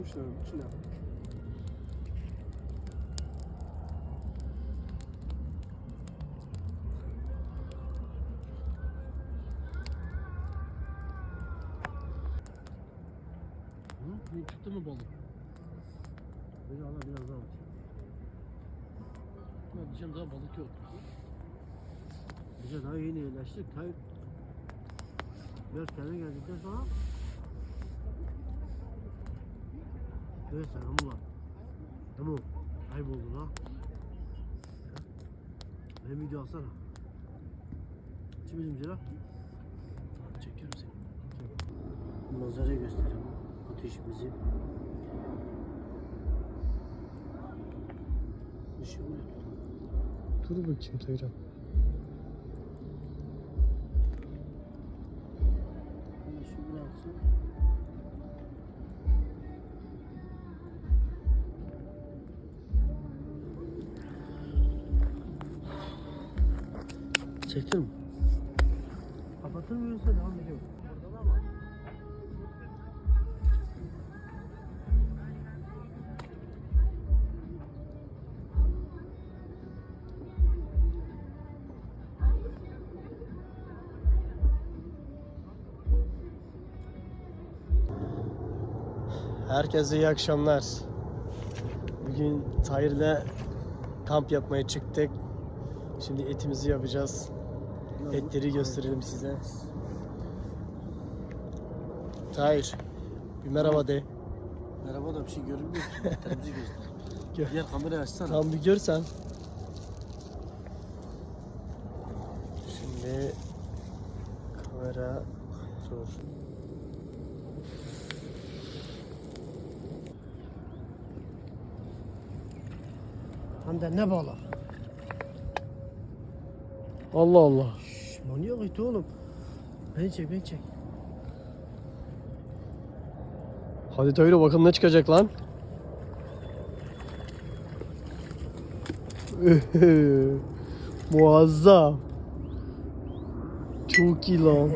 Koymuşlar onun içine. Hı? Ne çıktı mı balık? Böyle ala biraz daha aç. Ya diyeceğim daha balık yok. Bize daha yeni iyileştik. Tayyip dört kere geldikten sonra Selamı var. Tamam. Kayboldu la. Benim video alsana. Şimdi bizim Tamam çekiyorum seni. Manzarayı gösterelim. Ateşimizi. Işığı böyle tutalım. Dur bakayım Tayran. Işığı bıraksın. Mı yoksa devam ediyor mu? Herkese iyi akşamlar. Bugün Tahir'le kamp yapmaya çıktık. Şimdi etimizi yapacağız. Etleri gösterelim size. Tahir, bir merhaba de. Merhaba da bir şey görünmüyor. Göster. Gör. Diğer kamerayı açsana. Tam bir görsen. Şimdi kamera dur. Hem de ne balık. Allah Allah. Manyak iti oğlum. Beni çek beni çek. Hadi Tahir'e bakalım ne çıkacak lan. Muazzam. Çok iyi lan.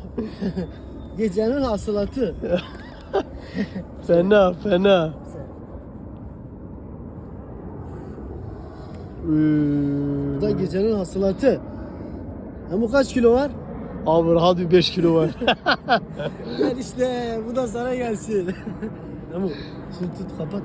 Gecenin hasılatı. Fena fena. Bu da gecenin hasılatı. Hem bu kaç kilo var? Abi rahat bir 5 kilo var. Gel işte bu da sana gelsin. Tamam. Şunu tut kapat.